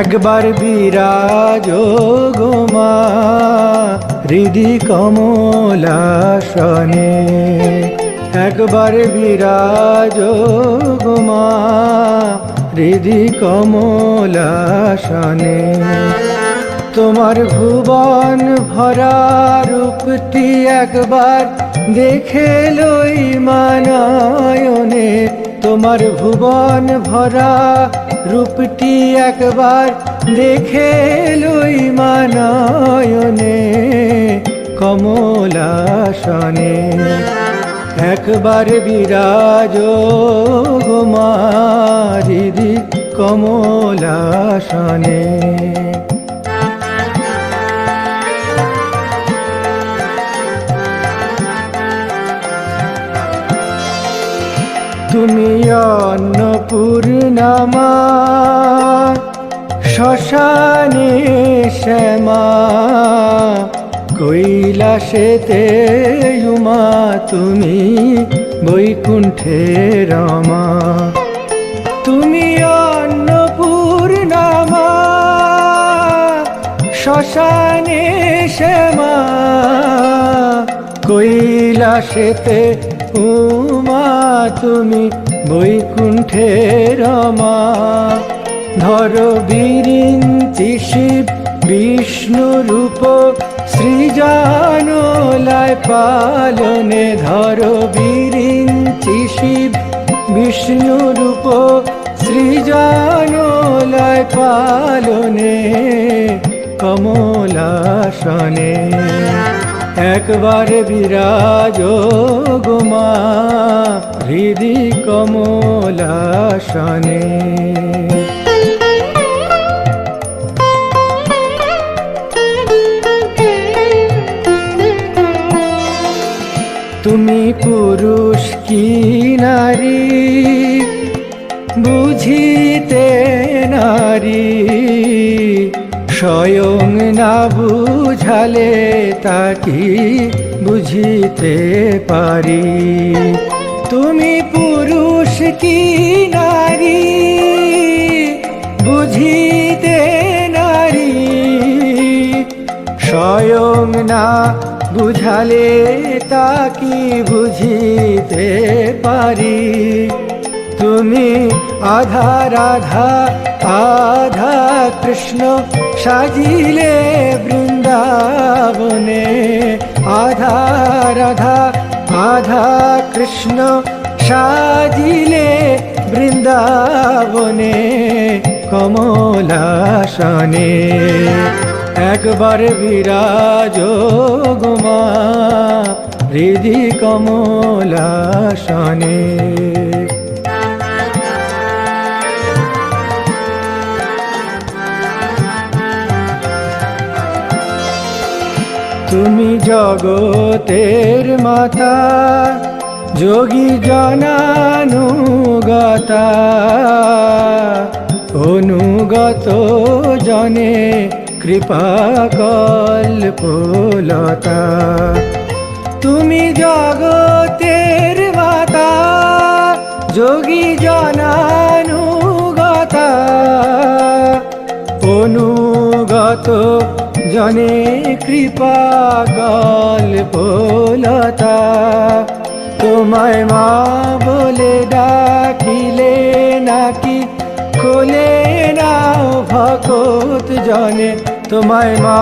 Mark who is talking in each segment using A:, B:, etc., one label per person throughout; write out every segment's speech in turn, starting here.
A: একবার বিরাজ গোমা হৃদি কমলাসনে। একবার বিরাজ গোমা হৃদি কমলাসনে। তোমার ভুবন ভরা রূপটি একবার দেখে লই মানায়নে। তোমার ভুবন ভরা রূপটি একবার দেখে লই মানায়নে কমলাসনে। একবার বিরাজ গোমারিদি কমলাসনে। তুমি অন্নপূর্ণামা শ্মশানে শ্যামা, কৈলাসেতে উমা, তুমি বৈকুণ্ঠে রমা। তুমি অন্নপূর্ণামা শ্মশানে শ্যামা, কৈলাসেতে উমা, তুমি বৈকুণ্ঠে রমা ধর বিরিঞ্চি শিব, বিষ্ণু রূপ, সৃজানলায় পালনে ধর বিরিঞ্চি শিব, বিষ্ণু রূপ, সৃজানলায় পালনে কমলাসনে। একবার বিরাজ গোমা হৃদি কমলাসনে। তুমি পুরুষ কি নারী? বুঝিতে নারী। স্বয়ং না বুঝালে তাকি বুঝিতে পারি? তুমি পুরুষ কি নারী? বুঝিতে নারী। স্বয়ং না বুঝালে তাকি বুঝিতে পারি? তুমি আধা রাধা, আধা কৃষ্ণ সাজিলে বৃন্দাবনে। আধা রাধা আধা কৃষ্ণ সাজিলে বৃন্দাবনে, কমলাসনে। একবার বিরাজ গোমা, হৃদি কমলাসনে। তুমি জগতের মাতা, যোগী জনানুগতা, অনুগত জনে কৃপা কল্পলতা। তুমি জগতের মাতা, যোগী জনানুগতা, অনুগত জনে কৃপা গল্পলতা তোমায় মা বলে ডাকিলে নাকি? কোলে নাও ভকত জনে। তোমায় মা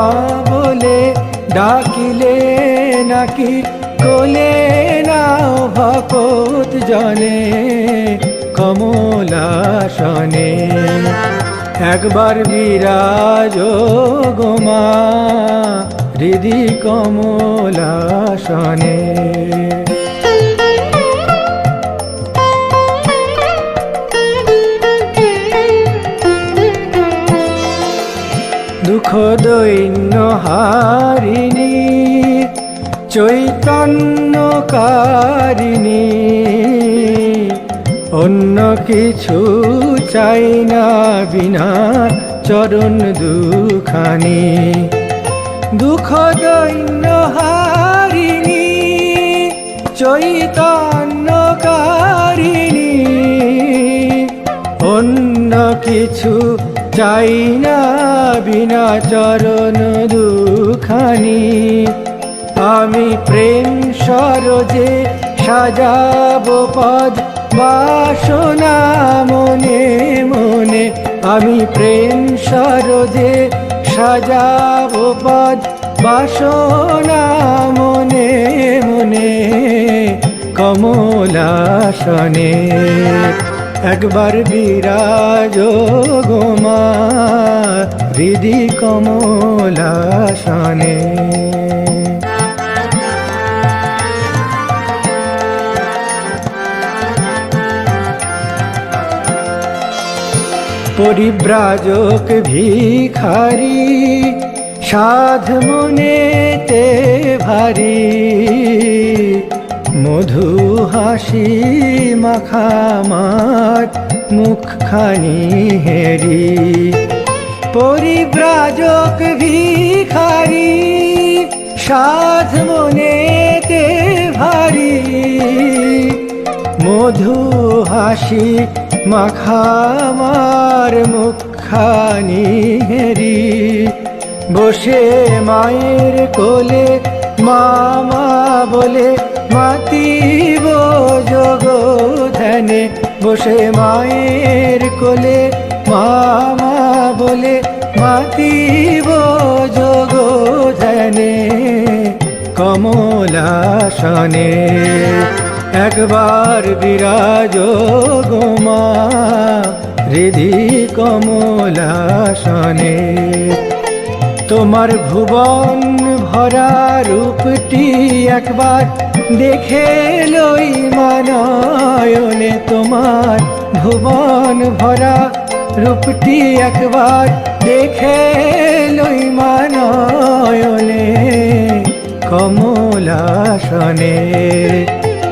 A: বলে ডাকিলে নাকি? কোলে নাও ভকত জনে কমলা কমলাসনে। একবার বিরাজ গোমা হৃদি কমলাসনে। দুঃখ দৈন্য হারিণী চৈতন্যকারিণী অন্য কিছু চাই না বিনা চরণ দুখানি। দুঃখ দৈন্য হারিণী চৈতন্যকারিণী অন্য কিছু চাই না বিনা চরণ দুখানি। আমি প্রেম সরজে সাজাবো পদ বাসনা মনে মনে আমি প্রেম সরজে সাজাবো পদ বাসনা মনে মনে কমলাসনে একবার বিরাজ গোমা হৃদি কমলাসনে। পরিব্রাজক ভিখারি, সাধ মনেতে ভারী। মধু হাসি মাখামার মুখখানি হেরি। পরিব্রাজক ভিখারি, সাধ মনেতে ভারী। মধু হাসি মাখামার মুখখানি হেরি বসে মায়ের কোলে, মামা বলে, মাতিব যোগ ধ্যানে বসে মায়ের কোলে, মামা বলে, মাতিব যোগ ধ্যানে কমলাসনে একবার বিরাজ গোমা হৃদি কমলাসনে। তোমার ভুবন ভরা রূপটি একবার দেখে লই মানয়নে। তোমার ভুবন ভরা রূপটি একবার দেখে লই মানয়নে। কমলাসনে।